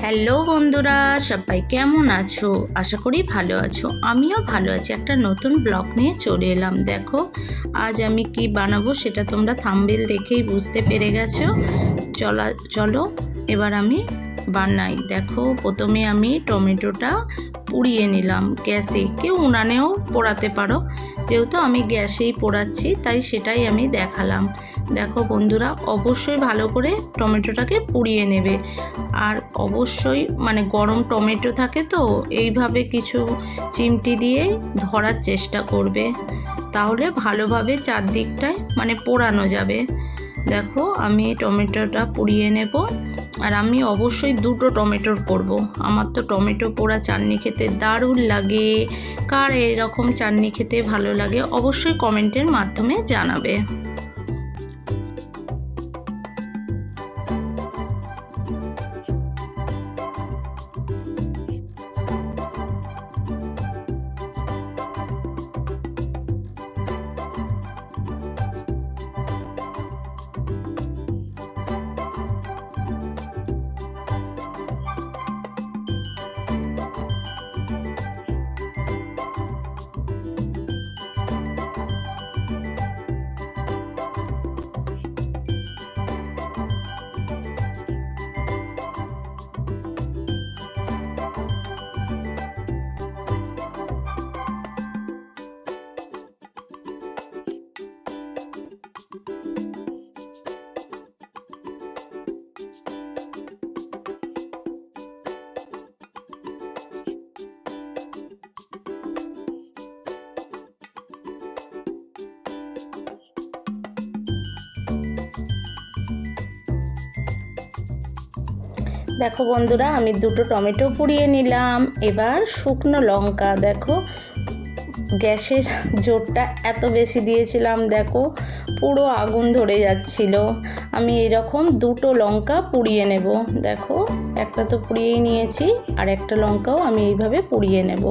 Hello বন্ধুরা, সবাই কেমন আছো? আশা করি ভালো আছো। আমিও ভালো আছি। একটা নতুন ব্লগ নিয়ে চলে এলাম। দেখো, আজ আমি কি বানাবো সেটা তোমরা থাম্বেল দেখেই বুঝতে পেরে গেছো। চলা, চলো, এবার আমি বানাই। দেখো, প্রথমে আমি টমেটোটা পুড়িয়ে নিলাম গ্যাসে। কেউ উনানেও পোড়াতে পারো। যেহেতু আমি গ্যাসেই পোড়াচ্ছি, তাই সেটাই আমি দেখালাম। দেখো বন্ধুরা, অবশ্যই ভালো করে টমেটোটাকে পুড়িয়ে নেবে। আর অবশ্যই মানে গরম টমেটো থাকে তো, এইভাবে কিছু চিমটি দিয়ে ধরার চেষ্টা করবে। তাহলে ভালোভাবে চারদিকটায় মানে পোড়ানো যাবে। দেখো, আমি টমেটোটা পুড়িয়ে নেব। আর আমি অবশ্যই দুটো টমেটোর করব। আমার তো টমেটো পোড়া চাটনি খেতে দারুণ লাগে। কার এরকম চাটনি খেতে ভালো লাগে, অবশ্যই কমেন্টের মাধ্যমে জানাবে। দেখো বন্ধুরা, আমি দুটো টমেটো পুড়িয়ে নিলাম। এবার শুকনো লঙ্কা, দেখো। গ্যাসের জোরটা এত বেশি দিয়েছিলাম, দেখো। পুরো আগুন ধরে যাচ্ছিল। আমি এরকম দুটো লঙ্কা পুড়িয়ে নেব। দেখো, একটা তো পুড়িয়েই নিয়েছি, আর একটা লঙ্কাও আমি এইভাবে পুড়িয়ে নেব।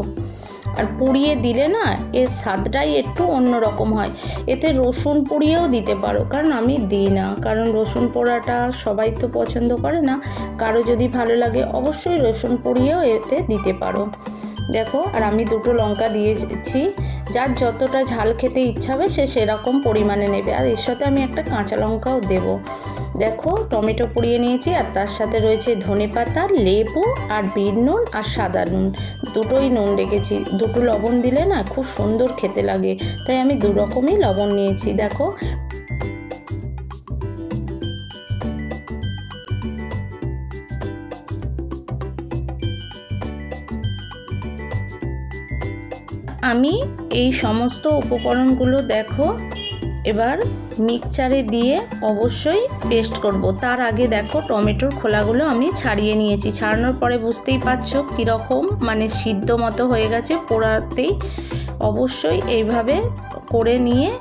আর পুড়িয়ে দিলে না এর স্বাদটাই একটু অন্যরকম হয়। এতে রসুন পুড়িয়েও দিতে পারো, কারণ আমি দিই না। কারণ রসুন পোড়াটা সবাই তো পছন্দ করে না। কারও যদি ভালো লাগে অবশ্যই রসুন পুড়িয়েও এতে দিতে পারো। দেখো, আর আমি দুটো লঙ্কা দিয়েছি। যার যতটা ঝাল খেতে ইচ্ছা হবে সে সেরকম পরিমাণে নেবে। আর এর সাথে আমি একটা কাঁচা লঙ্কাও দেবো। দেখো, টমেটো পুড়িয়ে নিয়েছি আর তার সাথে রয়েছে ধনে পাতা, লেবু আর বিট নুন আর সাদা নুন। দুটোই নুন রেখেছি। দুটো লবণ দিলে না খুব সুন্দর খেতে লাগে। তাই আমি দু রকমই লবণ নিয়েছি, দেখো। আমি এই সমস্ত উপকরণগুলো, দেখো এবার মিক্সচারে দিয়ে অবশ্যই পেস্ট করব। তার আগে দেখো টমেটোর খোলাগুলো আমি ছাড়িয়ে নিয়েছি। ছাড়ানোর পরে বুঝতেই পারছ কীরকম মানে সিদ্ধ মতো হয়ে গেছে পোড়াতেই। অবশ্যই এইভাবে করে নিয়ে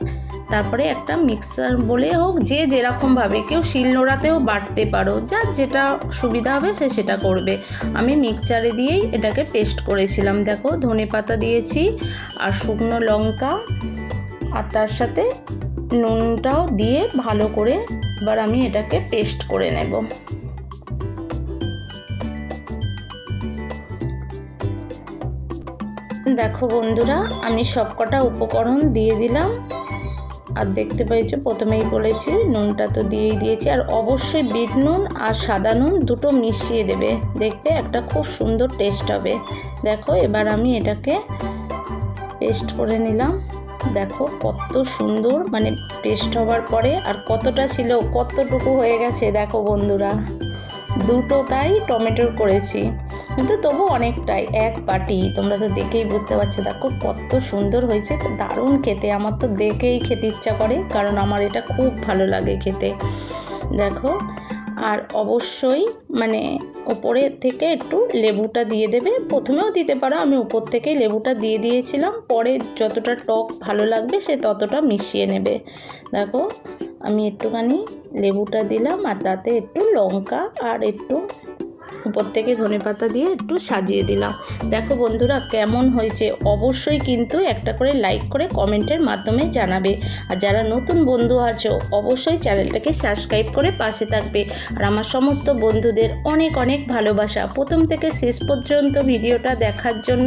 তারপরে একটা মিক্সার বলে হোক, যে যেরকমভাবে কেউ শিলনোড়াতেও বাটতে পারো। যার যেটা সুবিধা হবে সে সেটা করবে। আমি মিক্সচারে দিয়েই এটাকে পেস্ট করেছিলাম। দেখো ধনে পাতা দিয়েছি আর শুকনো লঙ্কা আর তার সাথে নুনটাও দিয়ে ভালো করে এবার আমি এটাকে পেস্ট করে নেব। দেখো বন্ধুরা, আমি সবকটা উপকরণ দিয়ে দিলাম। আর দেখতে পেয়েছ, প্রথমেই বলেছি, নুনটা তো দিয়েই দিয়েছি। আর অবশ্যই বিট নুন আর সাদা নুন দুটো মিশিয়ে দেবে। দেখবে একটা খুব সুন্দর টেস্ট হবে। দেখো, এবার আমি এটাকে পেস্ট করে নিলাম। দেখো কত সুন্দর মানে পেস্ট হওয়ার পরে আর কতটা ছিল, কতটুকু হয়ে গেছে দেখো বন্ধুরা। দুটো তাই টমেটোর করেছি, কিন্তু তবু অনেকটাই, এক পাটি তোমরা তো দেখেই বুঝতে পারছ, দেখো কত সুন্দর হয়েছে, দারুণ খেতে। আমার তো দেখেই খেতে ইচ্ছা করে, কারণ আমার এটা খুব ভালো লাগে খেতে। দেখো আর অবশ্যই মানে ওপরে থেকে একটু লেবুটা দিয়ে দেবে। প্রথমেও দিতে পারো, আমি উপর থেকে লেবুটা দিয়ে দিয়েছিলাম। পরে যতটা টক ভালো লাগবে, সে ততটা মিশিয়ে নেবে। দেখো, আমি একটুখানি লেবুটা দিলাম, আর তাতে একটু লঙ্কা আর একটু উপর থেকে ধনে পাতা দিয়ে একটু সাজিয়ে দিলাম। দেখো বন্ধুরা কেমন হয়েছে? অবশ্যই কিন্তু একটা করে লাইক করে কমেন্টের মাধ্যমে জানাবে। আর যারা নতুন বন্ধু আছো, অবশ্যই চ্যানেলটাকে সাবস্ক্রাইব করে পাশে থাকবে। আর আমার সমস্ত বন্ধুদের অনেক অনেক ভালোবাসা। প্রথম থেকে শেষ পর্যন্ত ভিডিওটা দেখার জন্য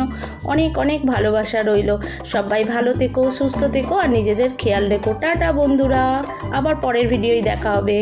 অনেক অনেক ভালোবাসা রইল। সবাই ভালো থেকো, সুস্থ থেকো, আর নিজেদের খেয়াল রেখো। টাটা বন্ধুরা, আবার পরের ভিডিওই দেখা হবে।